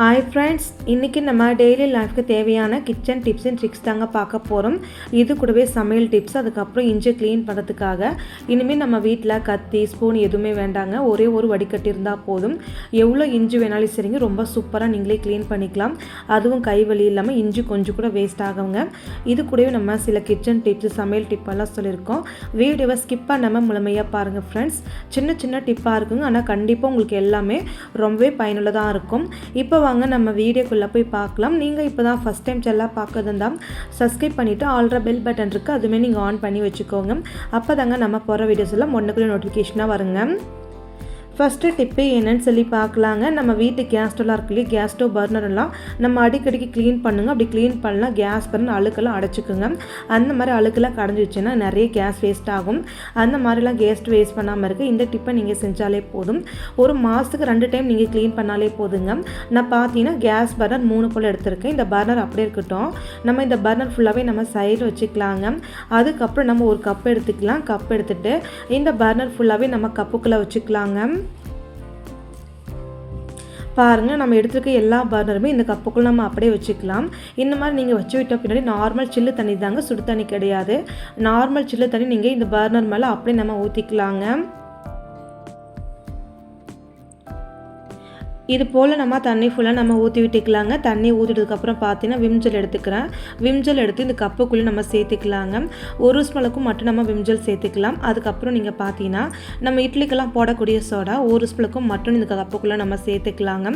Hi friends இன்றைக்கி நம்ம daily லைஃப்க்கு தேவையான கிச்சன் டிப்ஸ் அண்ட் ட்ரிக்ஸ் தாங்க பார்க்க போகிறோம் இது கூடவே சமையல் டிப்ஸ் அதுக்கப்புறம் இஞ்சி க்ளீன் பண்ணுறதுக்காக இனிமேல் நம்ம வீட்டில் கத்தி ஸ்பூன் எதுவுமே வேண்டாங்க. ஒரே ஒரு வடிகட்டி இருந்தால் போதும். எவ்வளோ இஞ்சி வேணாலும் சரிங்க ரொம்ப சூப்பராக நீங்களே க்ளீன் பண்ணிக்கலாம். அதுவும் கை வலி இல்லாமல் இஞ்சி கொஞ்சம் கூட வேஸ்ட் ஆகுங்க இது கூடவே நம்ம சில கிச்சன் டிப்ஸ் சமையல் டிப்பெல்லாம் சொல்லியிருக்கோம். வீடியோவை ஸ்கிப் பண்ணாமல் முழுமையாக பாருங்கள் ஃப்ரெண்ட்ஸ் சின்ன சின்ன டிப்பாக இருக்குங்க. ஆனால் கண்டிப்பாக உங்களுக்கு எல்லாமே ரொம்பவே பயனுள்ளதாக இருக்கும். இப்போ வாங்க நம்ம வீடியோக்குள்ளே போய் பார்க்கலாம். நீங்கள் இப்போ தான் ஃபஸ்ட் டைம் செல்லாக பார்க்குறதுந்தான் சப்ஸ்கிரைப் பண்ணிவிட்டு ஆல்ரெடி பெல் பட்டன் இருக்குது அதுவுமே நீங்கள் ஆன் பண்ணி வச்சுக்கோங்க. அப்போ தாங்க நம்ம போகிற வீடியோஸ் எல்லாம் ஒன்றுக்குள்ளே நோட்டிஃபிகேஷனாக வருங்க. ஃபஸ்ட்டு டிப்பு என்னன்னு சொல்லி பார்க்கலாங்க. நம்ம வீட்டு கேஸ் ஸ்டவ்லாம் இருக்கு இல்லையா கேஸ் ஸ்டவ் பர்னர்லாம் நம்ம அடிக்கடிக்கு க்ளீன் பண்ணுங்க. அப்படி க்ளீன் பண்ணலாம் கேஸ் பர்னர் அழுக்கெல்லாம் அடைச்சிக்குங்க. அந்த மாதிரி அழுக்கெல்லாம் கடைஞ்சிச்சுன்னா நிறைய கேஸ் வேஸ்ட் ஆகும். அந்த மாதிரிலாம் கேஸ் வேஸ்ட் பண்ணாமல் இருக்குது இந்த டிப்பை நீங்கள் செஞ்சாலே போதும். ஒரு மாதத்துக்கு ரெண்டு டைம் நீங்கள் க்ளீன் பண்ணாலே போதுங்க. நான் பார்த்தீங்கன்னா கேஸ் பர்னர் மூணு போல் எடுத்திருக்கேன். இந்த பர்னர் அப்படியே இருக்கட்டும். நம்ம இந்த பர்னர் ஃபுல்லாகவே நம்ம சைடில் வச்சுக்கலாங்க. அதுக்கப்புறம் நம்ம ஒரு கப் எடுத்துக்கலாம். கப் எடுத்துகிட்டு இந்த பர்னர் ஃபுல்லாகவே நம்ம கப்புக்குள்ளே வச்சுக்கலாங்க. பாருங்கள் நம்ம எடுத்துருக்க எல்லா பர்னருமே இந்த கப்புக்குள்ள நம்ம அப்படியே வச்சுக்கலாம். இந்த மாதிரி நீங்கள் வச்சு விட்ட பின்னாடி நார்மல் சில்லு தண்ணி தாங்க சுடு தண்ணி கிடையாது. நார்மல் சில்லு தண்ணி நீங்கள் இந்த பர்னர் மேலே அப்படியே நம்ம ஊற்றிக்கலாங்க இது போல் நம்ம தண்ணி ஃபுல்லாக நம்ம ஊற்றி விட்டுக்கலாங்க. தண்ணி ஊற்றிட்டதுக்கப்புறம் பார்த்தீங்கன்னா விம்ஜல் எடுத்துக்கிறேன். விம்ஜல் எடுத்து இந்த கப்புக்குள்ளே நம்ம சேர்த்துக்கலாங்க. ஒரு ஸ்மெலுக்கும் மட்டும் நம்ம விம்ஜல் சேர்த்துக்கலாம். அதுக்கப்புறம் நீங்கள் பார்த்தீங்கன்னா நம்ம இட்லிக்கெல்லாம் போடக்கூடிய சோடா ஒரு ஸ்மெலுக்கும் மட்டும் இந்த கப்புக்குள்ளே நம்ம சேர்த்துக்கலாங்க.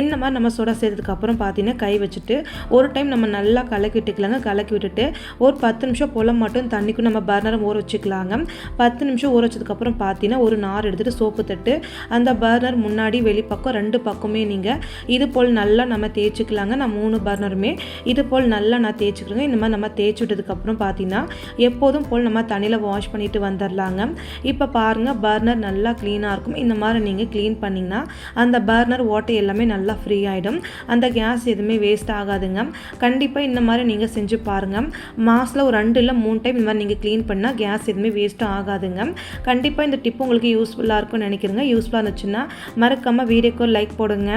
இந்த மாதிரி நம்ம சோடா சேர்த்ததுக்கப்புறம் பார்த்தீங்கன்னா கை வச்சுட்டு ஒரு டைம் நம்ம நல்லா கலக்கி விட்டுக்கலாங்க. கலக்கி விட்டுட்டு ஒரு பத்து நிமிஷம் போல் மட்டும் தண்ணிக்கும் நம்ம பர்னரை ஊற வச்சுக்கலாங்க. பத்து நிமிஷம் ஊற வச்சதுக்கப்புறம் பார்த்தீங்கன்னா ஒரு நார் எடுத்துகிட்டு சோப்பு தட்டு அந்த பர்னர் முன்னாடி வெளிப்பக்கம் ரெண்டு பக்கம் பக்கமே நீங்கள் இது போல் நல்லா நம்ம தேய்ச்சிக்கலாங்க. நான் மூணு பர்னருமே. இது போல் நல்லா நான் தேய்ச்சிக்கிறேங்க. இந்த மாதிரி நம்ம தேய்ச்சி விட்டதுக்கப்புறம் பார்த்தீங்கன்னா எப்போதும் போல் நம்ம தண்ணியில் வாஷ் பண்ணிட்டு வந்துடலாங்க. இப்போ பாருங்கள் பர்னர் நல்லா க்ளீனாக இருக்கும். இந்த மாதிரி நீங்கள் க்ளீன் பண்ணிங்கன்னா அந்த பர்னர் ஓட்டை எல்லாமே நல்லா ஃப்ரீ ஆகிடும் அந்த கேஸ் எதுவுமே வேஸ்ட் ஆகாதுங்க. கண்டிப்பாக இந்த மாதிரி நீங்கள் செஞ்சு பாருங்கள் மாதத்தில் ஒரு ரெண்டு இல்லை மூணு டைம் இந்த மாதிரி நீங்கள் க்ளீன் பண்ணால் கேஸ் எதுவுமே வேஸ்ட்டும் ஆகாதுங்க. கண்டிப்பாக இந்த டிப் உங்களுக்கு யூஸ்ஃபுல்லாக இருக்கும்னு நினைக்கிறேங்க. யூஸ்ஃபுல்லாக இருந்துச்சுன்னா மறக்காமல் வீடியோக்கு லைக் போடுங்க.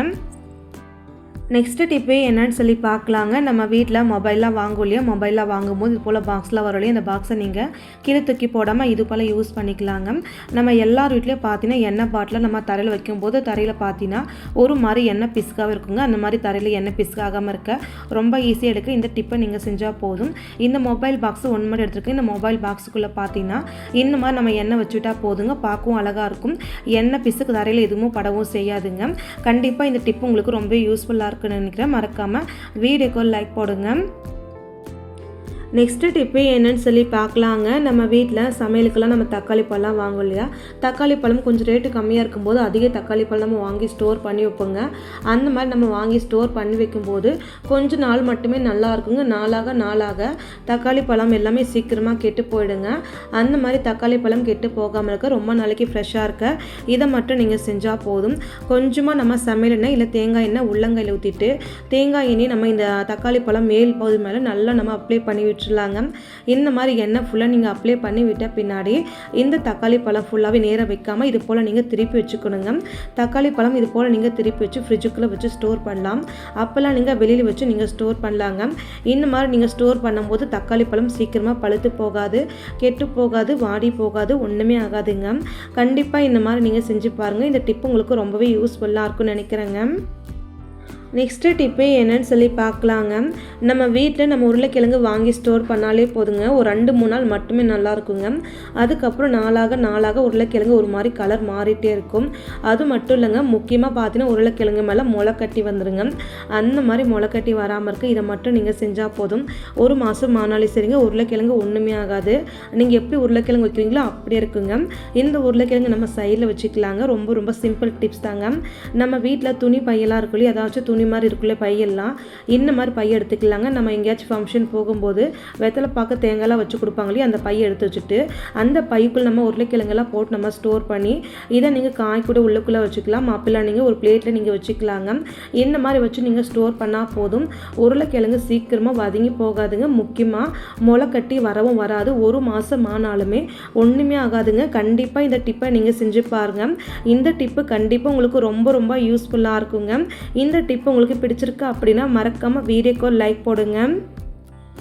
நெக்ஸ்ட்டு டிப்பே என்னன்னு சொல்லி பார்க்கலாங்க. நம்ம வீட்டில் மொபைலாக வாங்கும் இல்லையா? மொபைலாக வாங்கும்போது இது போல் பாக்ஸில் வரும் இல்லையா? இந்த பாக்ஸை நீங்கள் கீழே தூக்கி போடாமல் இது போல் யூஸ் பண்ணிக்கலாங்க. நம்ம எல்லார் வீட்லேயும் பார்த்தீங்கன்னா எண்ணெய் பாட்டில் நம்ம தரையில் வைக்கும்போது தரையில் பார்த்தீங்கன்னா ஒரு மாதிரி எண்ணெய் பிஸ்காக இருக்குங்க. அந்த மாதிரி தரையில் எண்ணெய் பிஸ்காகாமல் இருக்க ரொம்ப ஈஸியாக எடுக்க. இந்த டிப்பை நீங்கள் செஞ்சால் போதும். இந்த மொபைல் பாக்ஸ் ஒன் மாதிரி எடுத்துருக்கேன் இந்த மொபைல் பாக்ஸுக்குள்ளே பார்த்தீங்கன்னா இந்த மாதிரி நம்ம எண்ணெய் வச்சுட்டா போதுங்க. பார்க்கவும் அழகாக இருக்கும். எண்ணெய் பிசுக்கு தரையில் எதுவும் படவும் செய்யாதுங்க. கண்டிப்பாக இந்த டிப்பு உங்களுக்கு ரொம்ப யூஸ்ஃபுல்லாக இருக்கும். இருக்குன்னு நினைக்கிறேன். மறக்காமல் வீடியோக்கு லைக் போடுங்க. நெக்ஸ்ட்டு டிப்பு என்னன்னு சொல்லி பார்க்கலாங்க. நம்ம வீட்டில் சமையலுக்கெல்லாம் நம்ம தக்காளி பழம் வாங்கும் இல்லையா? தக்காளி பழம் கொஞ்சம் ரேட்டு கம்மியாக இருக்கும்போது அதிக தக்காளி பழம் நம்ம வாங்கி ஸ்டோர் பண்ணி வைப்போங்க. அந்த மாதிரி நம்ம வாங்கி ஸ்டோர் பண்ணி வைக்கும்போது கொஞ்ச நாள் மட்டுமே நல்லா இருக்குங்க. நாளாக நாளாக தக்காளி பழம் எல்லாமே சீக்கிரமாக கெட்டு போயிடுங்க. அந்த மாதிரி தக்காளி பழம் கெட்டு போகாமல் இருக்க ரொம்ப நாளைக்கு ஃப்ரெஷ்ஷாக இருக்க இதை மட்டும் நீங்கள் செஞ்சால் போதும். கொஞ்சமாக நம்ம சமையல் எண்ணெய் இல்லை தேங்காய் எண்ணெய் உள்ளங்கையில் ஊற்றிட்டு தேங்காய் எண்ணெய் நம்ம இந்த தக்காளி பழம் மேல் பகுதி மேலே நல்லா நம்ம அப்ளை பண்ணி விட்டுருலாங்க இந்த மாதிரி எண்ணெய் ஃபுல்லாக நீங்கள் அப்ளை பண்ணி விட்ட பின்னாடி இந்த தக்காளி பழம் ஃபுல்லாகவே நேராக வைக்காமல் இது போல் நீங்கள் திருப்பி வச்சுக்கணுங்க. தக்காளி பழம் இது போல் நீங்கள் திருப்பி வச்சு ஃப்ரிட்ஜுக்குள்ளே வச்சு ஸ்டோர் பண்ணலாம். அப்போல்லாம் நீங்கள் வெளியில் வச்சு நீங்கள் ஸ்டோர் பண்ணலாங்க. இந்த மாதிரி நீங்கள் ஸ்டோர் பண்ணும்போது தக்காளி பழம் சீக்கிரமாக பழுத்து போகாது கெட்டு போகாது வாடி போகாது ஒன்றுமே ஆகாதுங்க. கண்டிப்பாக இந்த மாதிரி நீங்கள் செஞ்சு பாருங்கள் இந்த டிப் உங்களுக்கு ரொம்பவே யூஸ்ஃபுல்லாக இருக்கும்னு நினைக்கிறேங்க. நெக்ஸ்ட்டு டிப்பு என்னன்னு சொல்லி பார்க்கலாங்க. நம்ம வீட்டில் நம்ம உருளைக்கிழங்கு வாங்கி ஸ்டோர் பண்ணாலே போதுங்க. ஒரு ரெண்டு மூணு நாள் மட்டுமே நல்லா இருக்குங்க. அதுக்கப்புறம் நாளாக நாளாக உருளைக்கிழங்கு ஒரு மாதிரி கலர் மாறிட்டே இருக்கும். அது மட்டும் இல்லைங்க முக்கியமாக பார்த்தீங்கன்னா உருளைக்கிழங்கு மேலே முளை கட்டி வந்துடுங்க அந்த மாதிரி முளை கட்டி வராமல் இருக்குது இதை மட்டும் நீங்கள் செஞ்சால் போதும். ஒரு மாதம் ஆனாலும் சரிங்க உருளைக்கிழங்கு ஒன்றுமே ஆகாது. நீங்கள் எப்படி உருளைக்கிழங்கு வைக்கிறீங்களோ அப்படியே இருக்குங்க. இந்த உருளைக்கிழங்கு நம்ம சைடில் வச்சுக்கலாங்க. ரொம்ப ரொம்ப சிம்பிள் டிப்ஸ் தாங்க. நம்ம வீட்டில் துணி பையெல்லாம் இருக்கும் இல்லையா ஏதாச்சும் துணி மாதிரி இருக்குல்ல பையெல்லாம் இந்த மாதிரி பைய எடுத்துக்கலாங்க. நம்ம எங்கேயாச்சும் ஃபங்க்ஷன் போகும்போது வெத்தலை பார்க்க தேங்காய்லாம் வச்சு கொடுப்பாங்க இல்லையா அந்த பையை எடுத்து வச்சுட்டு அந்த பைக்குள் நம்ம உருளைக்கிழங்கெல்லாம் போட்டு நம்ம ஸ்டோர் பண்ணி இதை நீங்கள் காய் கூட உள்ளுக்குள்ளே வச்சுக்கலாம். அப்பெல்லாம் நீங்கள் ஒரு பிளேட்டில் நீங்கள் வச்சுக்கலாங்க. இந்த மாதிரி வச்சு நீங்கள் ஸ்டோர் பண்ணால் போதும். உருளைக்கிழங்கு சீக்கிரமாக வதங்கி போகாதுங்க. முக்கியமாக முளை கட்டி வரவும் வராது. ஒரு மாதம் ஆனாலுமே ஒன்றுமே ஆகாதுங்க. கண்டிப்பாக இந்த டிப்பை நீங்கள் செஞ்சு பாருங்கள் இந்த டிப்பு கண்டிப்பாக உங்களுக்கு ரொம்ப ரொம்ப யூஸ்ஃபுல்லாக இருக்குங்க. இந்த டிப்பு உங்களுக்கு பிடிச்சிருக்கு அப்படின்னா மறக்காமல் வீடியோக்கு லைக் போடுங்க.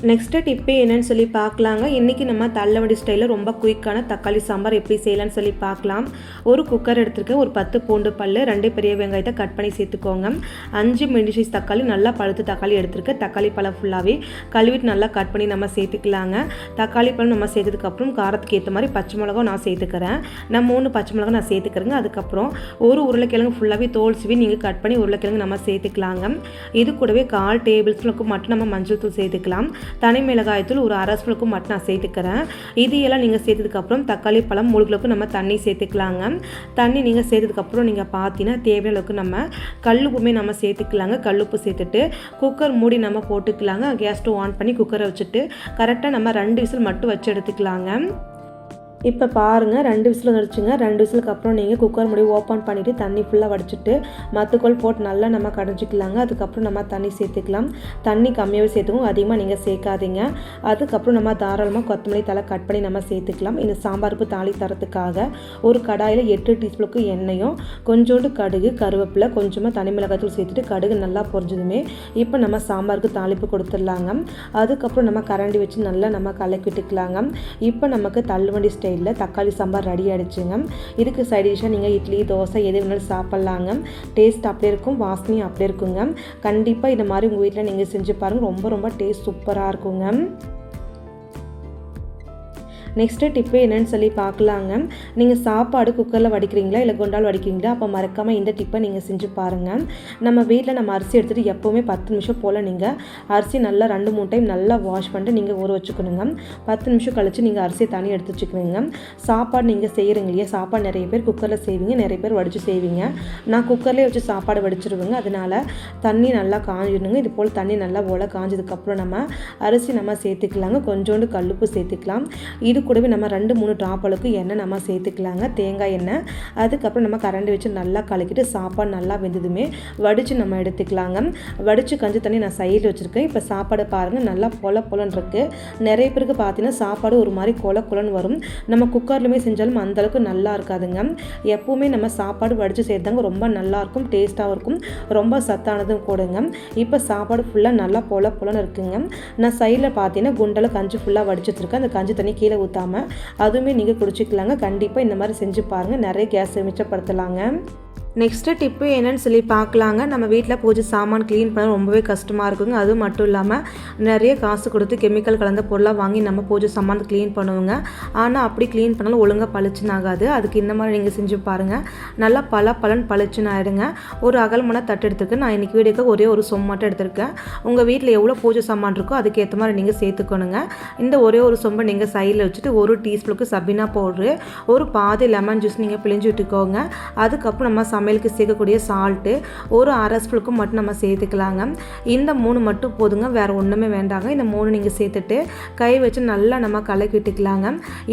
நெக்ஸ்ட்டு டிப்பு என்னன்னு சொல்லி பார்க்கலாங்க. இன்றைக்கி நம்ம தள்ளவடி ஸ்டைலில் ரொம்ப குயிக்கான தக்காளி சாம்பார் எப்படி செய்யலாம்னு சொல்லி பார்க்கலாம். ஒரு குக்கர் எடுத்துருக்கேன். ஒரு பத்து பூண்டு பல் ரெண்டு பெரிய வெங்காயத்தை கட் பண்ணி சேர்த்துக்கோங்க. அஞ்சு மினி சைஸ் தக்காளி நல்லா பழுத்து தக்காளி எடுத்துருக்கேன். தக்காளி பழம் ஃபுல்லாகவே கழுவிட்டு நல்லா கட் பண்ணி நம்ம சேர்த்துக்கலாங்க. தக்காளி பழம் நம்ம சேர்த்ததுக்கப்புறம் காரத்துக்கு ஏற்ற மாதிரி பச்சை மிளகா நான் சேர்த்துக்கிறேன். நான் மூணு பச்சை மிளகா நான் சேர்த்துக்கிறேங்க. அதுக்கப்புறம் ஒரு உருளைக்கிழங்கு ஃபுல்லாகவே தோல் சிவி நீங்கள் கட் பண்ணி உருளைக்கிழங்கு நம்ம சேர்த்துக்கலாங்க. இது கூடவே கால் டேபிள் ஸ்பூனுக்கு மட்டும் நம்ம மஞ்சள் தூள் சேர்த்துக்கலாம். தனி மிளகாயத்தூள் ஒரு அரை ஸ்பூனுக்கு மட்டும் நான் சேர்த்துக்கிறேன். இது எல்லாம் நீங்கள் சேர்த்ததுக்கப்புறம் தக்காளி பழம் முழுகளுக்கு நம்ம தண்ணி சேர்த்துக்கலாங்க. தண்ணி நீங்கள் சேர்த்ததுக்கப்புறம் நீங்கள் பார்த்தீங்கன்னா தேவையான அளவுக்கு நம்ம கல்லுப்புமே நம்ம சேர்த்துக்கலாங்க. கல்லுப்பு சேர்த்துட்டு குக்கர் மூடி நம்ம போட்டுக்கலாங்க. கேஸ் ஸ்டவ் ஆன் பண்ணி குக்கரை வச்சுட்டு கரெக்டாக நம்ம ரெண்டு விசில் மட்டும் வச்சு எடுத்துக்கலாங்க. இப்போ பாருங்கள் ரெண்டு விசில் வந்துடுச்சுங்க. ரெண்டு விசிலுக்கு அப்புறம் நீங்கள் குக்கர் முடி ஓப்பன் பண்ணிவிட்டு தண்ணி ஃபுல்லாக வடிச்சிட்டு மத்துக்கோல் போட்டு நல்லா நம்ம கடைஞ்சிக்கலாங்க. அதுக்கப்புறம் நம்ம தண்ணி சேர்த்துக்கலாம். தண்ணி கம்மியாகவே சேர்த்துக்கும் அதிகமாக நீங்கள் சேர்க்காதீங்க. அதுக்கப்புறம் நம்ம தாராளமாக கொத்தமல்லி தலை கட் பண்ணி நம்ம சேர்த்துக்கலாம். இந்த சாம்பாருக்கு தாளி தரத்துக்காக ஒரு கடாயில் எட்டு டீஸ்பூனுக்கு எண்ணெயும் கொஞ்சோண்டு கடுகு கருவேப்பிலை கொஞ்சமாக தனி மிளகாத்தூள் சேர்த்துட்டு கடுகு நல்லா பொரிஞ்சதுமே இப்போ நம்ம சாம்பாருக்கு தாளிப்பு கொடுத்துடலாங்க. அதுக்கப்புறம் நம்ம கரண்டி வச்சு நல்லா நம்ம கலக்கிட்டுக்கலாங்க. இப்போ நமக்கு தள்ளுவண்டி ஸ்டே ஸ்டைலில் தக்காளி சாம்பார் ரெடி ஆகிடுச்சுங்க இதுக்கு சைட் டிஷ்ஷாக நீங்கள் இட்லி தோசை எது வேணாலும் சாப்பிட்லாங்க. டேஸ்ட் அப்படியே இருக்கும் வாசனையும் அப்படியே இருக்குங்க. கண்டிப்பாக இந்த மாதிரி உங்கள் வீட்டில் நீங்கள் செஞ்சு பாருங்கள் ரொம்ப ரொம்ப டேஸ்ட் சூப்பராக இருக்குங்க. நெக்ஸ்ட்டு டிப்பு என்னென்னு சொல்லி பார்க்கலாங்க. நீங்கள் சாப்பாடு குக்கரில் வடிக்கிறீங்களா? இல்லை குண்டால் வடிக்கிறீங்களா? அப்போ மறக்காமல் இந்த டிப்பை நீங்கள் செஞ்சு பாருங்கள் நம்ம வீட்டில் நம்ம அரிசி எடுத்துகிட்டு எப்போவுமே பத்து நிமிஷம் போல் நீங்கள் அரிசி நல்லா ரெண்டு மூணு டைம் நல்லா வாஷ் பண்ணிட்டு நீங்கள் ஊற வச்சுக்கணுங்க. பத்து நிமிஷம் கழித்து நீங்கள் அரிசியை தனி எடுத்து வச்சுக்கணுங்க சாப்பாடு நீங்கள் செய்கிறீங்க இல்லையா? சாப்பாடு நிறைய பேர் குக்கரில் செய்வீங்க நிறைய பேர் வடித்து செய்வீங்க. நான் குக்கர்லேயே வச்சு சாப்பாடு வடிச்சிருவேங்க. அதனால் தண்ணி நல்லா காஞ்சிடணுங்க. இது போல் தண்ணி நல்லா போல் காஞ்சதுக்கப்புறம் நம்ம அரிசி நம்ம சேர்த்துக்கலாங்க. கொஞ்சோண்டு கல்லுப்பு சேர்த்துக்கலாம். இது கூடவே நம்ம ரெண்டு மூணு ட்ராப் அளவுக்கு எண்ணெய் நம்ம சேர்த்துக்கலாங்க. தேங்காய் எண்ணெய். அதுக்கப்புறம் நம்ம கரண்டி வச்சு நல்லா கலக்கிட்டு சாப்பாடு நல்லா வெந்ததுமே வடித்து நம்ம எடுத்துக்கலாங்க. வடித்து கஞ்சி தண்ணி நான் சைடில் வச்சுருக்கேன். இப்போ சாப்பாடு பாருங்கள் நல்லா பொல பொலன்னு இருக்குது நிறைய பேருக்கு பார்த்தீங்கன்னா சாப்பாடு ஒரு மாதிரி கொல கொலன்னு வரும். நம்ம குக்கர்லையுமே செஞ்சாலும் அந்தளவுக்கு நல்லா இருக்காதுங்க. எப்போவுமே நம்ம சாப்பாடு வடித்து செய்கிறதாங்க ரொம்ப நல்லாயிருக்கும் டேஸ்ட்டாகவும் இருக்கும் ரொம்ப சத்தானதும் கூடுங்க. இப்போ சாப்பாடு ஃபுல்லாக நல்லா பொல பொலன்னு இருக்குங்க. நான் சைடில் பார்த்தீங்கன்னா குண்டலை கஞ்சி ஃபுல்லாக வடிச்சு வச்சுருக்கேன் அந்த கஞ்சி தண்ணி கீழே ஊற்றாமல் அதுவுமே நீங்கள் குடிச்சிக்கலாங்க. கண்டிப்பாக இந்த மாதிரி செஞ்சு பாருங்கள் நிறைய கேஸ் மிச்சப்படுத்தலாங்க நெக்ஸ்ட்டு டிப்பு என்னென்னு சொல்லி பார்க்கலாங்க. நம்ம வீட்டில் பூஜை சாமான் க்ளீன் பண்ண ரொம்பவே கஷ்டமாக இருக்குங்க. அது மட்டும் இல்லாமல் நிறைய காசு கொடுத்து கெமிக்கல் கலந்த பொருளாக வாங்கி நம்ம பூஜை சாமான் க்ளீன் பண்ணுவோங்க. ஆனால் அப்படி க்ளீன் பண்ணாலும் ஒழுங்காக பளிச்சுன்னு ஆகாது அதுக்கு இந்த மாதிரி நீங்கள் செஞ்சு பாருங்கள் நல்லா பல பலன் பளிச்சுன்னு ஆகிடுங்க ஒரு அகல்மனை தட்டு எடுத்துருக்கு நான் இன்றைக்கி வீடியோக்கு ஒரே ஒரு சொம் மட்டும் எடுத்திருக்கேன். உங்கள் வீட்டில் எவ்வளோ பூஜை சாமான் இருக்கோ அதுக்கேற்ற மாதிரி நீங்கள் சேர்த்துக்கணுங்க. இந்த ஒரே ஒரு சொம்பை நீங்கள் சைடில் வச்சுட்டு ஒரு டீஸ்பூனுக்கு சபினா பவுட்ரு ஒரு பாதி லெமன் ஜூஸ் நீங்கள் பிழிஞ்சு விட்டுக்கோங்க. அதுக்கப்புறம் நம்ம சமையலுக்கு சேர்க்கக்கூடிய சால்ட்டு ஒரு அரை ஸ்பூனுக்கு மட்டும் நம்ம சேர்த்துக்கலாங்க. இந்த மூணு மட்டும் போதுங்க. வேறு ஒன்றுமே வேண்டாங்க. இந்த மூணு நீங்கள் சேர்த்துட்டு கை வச்சு நல்லா நம்ம கலக்கி விட்டுக்கலாங்க.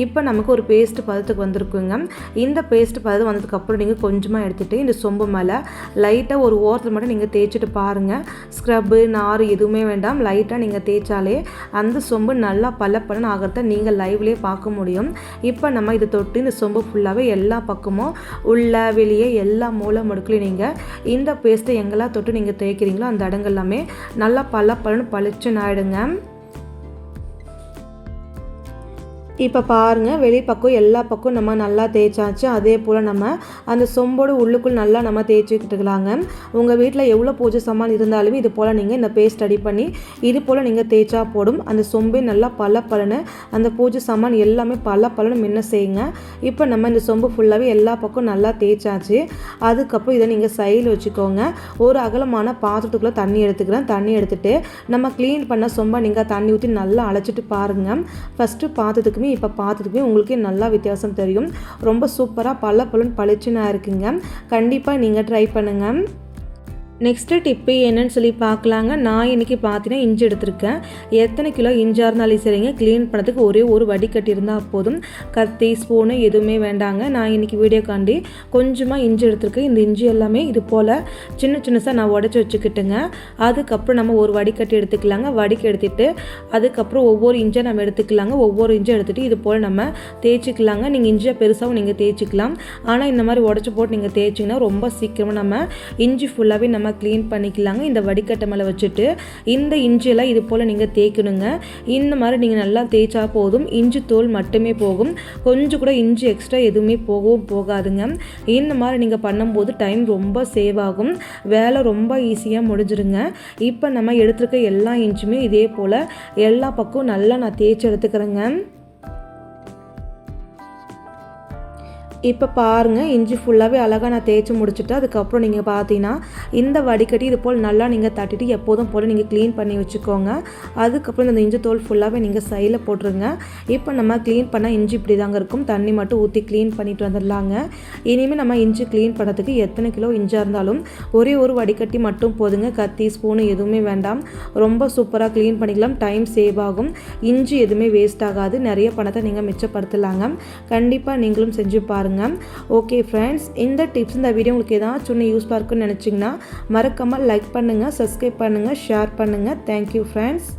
இப்போ நமக்கு ஒரு பேஸ்ட் பதத்துக்கு வந்திருக்குங்க. இந்த பேஸ்ட் பதம் வந்ததுக்கப்புறம் நீங்கள் கொஞ்சமாக எடுத்துகிட்டு இந்த சொம்பு மேலே லைட்டாக ஒரு ஓரத்தில் மட்டும் நீங்கள் தேய்ச்சிட்டு பாருங்கள் ஸ்க்ரப்பு நார் எதுவுமே வேண்டாம். லைட்டாக நீங்கள் தேய்ச்சாலே அந்த சொம்பு நல்லா பலப்பலன் ஆகிறத நீங்கள் லைவ்லேயே பார்க்க முடியும். இப்போ நம்ம இதை தொட்டு இந்த சொம்பு ஃபுல்லாகவே எல்லா பக்கமும் உள்ள வெளியே எல்லா மூளை முடுக்கில் நீங்கள் இந்த பேஸ்ட்டை எங்கெல்லாம் தொட்டு நீங்கள் தேய்க்கிறீங்களோ அந்த இடங்கள் எல்லாமே நல்லா பல பலன்னு பளிச்சுன்னு ஆகிடுங்க இப்போ பாருங்கள் வெளிப்பக்கம் எல்லா பக்கம் நம்ம நல்லா தேய்ச்சாச்சு. அதே போல் நம்ம அந்த சொம்போடு உள்ளுக்குள் நல்லா நம்ம தேய்ச்சிக்கிட்டுக்கலாங்க உங்கள் வீட்டில் எவ்வளோ பூஜை சாமான் இருந்தாலுமே இது போல் நீங்கள் இந்த பேஸ்ட் ரெடி பண்ணி இது போல் நீங்கள் தேய்ச்சா போடும் அந்த சொம்பே நல்லா பல பலன்னு அந்த பூஜை சாமான் எல்லாமே பல பலன்னு முன்ன செய்யுங்க. இப்போ நம்ம இந்த சொம்பு ஃபுல்லாகவே எல்லா பக்கம் நல்லா தேய்ச்சாச்சு. அதுக்கப்புறம் இதை நீங்கள் சைடில் வச்சுக்கோங்க. ஒரு அகலமான பாத்திரத்துக்குள்ளே தண்ணி எடுத்துக்கிறேன். தண்ணி எடுத்துகிட்டு நம்ம க்ளீன் பண்ண சொம்பை நீங்கள் தண்ணி ஊற்றி நல்லா அழைச்சிட்டு பாருங்கள் ஃபஸ்ட்டு பாத்திரத்துக்கு பார்த்ததுக்குமே இப்போ பார்த்ததுக்குமே உங்களுக்கே நல்லா வித்தியாசம் தெரியும். ரொம்ப சூப்பராக பல பலன் பளிச்சுனா இருக்குங்க. கண்டிப்பாக நீங்கள் ட்ரை பண்ணுங்கள் நெக்ஸ்ட்டு டிப்பு என்னன்னு சொல்லி பார்க்கலாங்க. நான் இன்றைக்கி பார்த்தீங்கன்னா இஞ்சி எடுத்திருக்கேன். எத்தனை கிலோ இஞ்சாக இருந்தாலும் சரிங்க. க்ளீன் பண்ணதுக்கு ஒரே ஒரு வடிகட்டி இருந்தால் போதும். கத்தி ஸ்பூனு எதுவுமே வேண்டாங்க. நான் இன்றைக்கி வீடியோ காண்டி கொஞ்சமாக இஞ்சி எடுத்திருக்கேன். இந்த இஞ்சி எல்லாமே இது போல் சின்ன சின்னசாக நான் உடச்சி வச்சுக்கிட்டுங்க. அதுக்கப்புறம் நம்ம ஒரு வடிகட்டி எடுத்துக்கலாங்க. வடிக்க எடுத்துகிட்டு அதுக்கப்புறம் ஒவ்வொரு இஞ்சாக நம்ம எடுத்துக்கலாங்க. ஒவ்வொரு இஞ்சும் எடுத்துகிட்டு இது போல் நம்ம தேய்ச்சிக்கலாங்க. நீங்கள் இஞ்சியாக பெருசாகவும் நீங்கள் தேய்ச்சிக்கலாம். ஆனால் இந்த மாதிரி உடச்சி போட்டு நீங்கள் தேய்ச்சிங்கன்னா ரொம்ப சீக்கிரமாக நம்ம இஞ்சி ஃபுல்லாகவே நம்ம நம்ம க்ளீன் பண்ணிக்கலாங்க. இந்த வடிகட்டை மேலே வச்சுட்டு இந்த இஞ்சியெல்லாம் இது போல் நீங்கள் தேய்க்கணுங்க. இந்த மாதிரி நீங்கள் நல்லா தேய்ச்சா போதும். இஞ்சி தோல் மட்டுமே போகும். கொஞ்சம் கூட இஞ்சி எக்ஸ்ட்ரா எதுவுமே போகவும் போகாதுங்க. இந்த மாதிரி நீங்கள் பண்ணும்போது டைம் ரொம்ப சேவ் ஆகும். வேலை ரொம்ப ஈஸியாக முடிஞ்சிருங்க. இப்போ நம்ம எடுத்துருக்க எல்லா இன்ச்சுமே இதே போல் எல்லா பக்கம் நல்லா நான் தேய்ச்சி எடுத்துக்கிறேங்க. இப்போ பாருங்கள் இஞ்சி ஃபுல்லாகவே அழகாக நான் தேய்ச்சி முடிச்சுட்டு அதுக்கப்புறம் நீங்கள் பார்த்தீங்கன்னா இந்த வடிகட்டி இது போல் நல்லா நீங்கள் தட்டிட்டு எப்போதும் போல் நீங்கள் க்ளீன் பண்ணி வச்சுக்கோங்க. அதுக்கப்புறம் இந்த இஞ்சி தோல் ஃபுல்லாகவே நீங்கள் சைடில் போட்டுருங்க. இப்போ நம்ம க்ளீன் பண்ணால் இஞ்சி இப்படி தாங்க இருக்கும். தண்ணி மட்டும் ஊற்றி க்ளீன் பண்ணிட்டு வந்துடலாங்க. இனிமேல் நம்ம இஞ்சி க்ளீன் பண்ணுறதுக்கு எத்தனை கிலோ இஞ்சாக இருந்தாலும் ஒரே ஒரு வடிகட்டி மட்டும் போதுங்க. கத்தி ஸ்பூனு எதுவுமே வேண்டாம். ரொம்ப சூப்பராக க்ளீன் பண்ணிக்கலாம். டைம் சேவ் ஆகும். இஞ்சி எதுவுமே வேஸ்ட் ஆகாது. நிறைய பணத்தை நீங்கள் மிச்சப்படுத்தலாங்க. கண்டிப்பாக நீங்களும் செஞ்சு பாருங்கள் ஓகே ஃப்ரெண்ட்ஸ் இந்த டிப்ஸ் இந்த வீடியோ உங்களுக்கு ஏதாச்சும் ஒன்று யூஸ்ஃபாக இருக்குன்னு நினச்சிங்கன்னா மறக்காமல் லைக் பண்ணுங்கள் சப்ஸ்கிரைப் பண்ணுங்கள் ஷேர் பண்ணுங்கள் தேங்க்யூ ஃப்ரெண்ட்ஸ்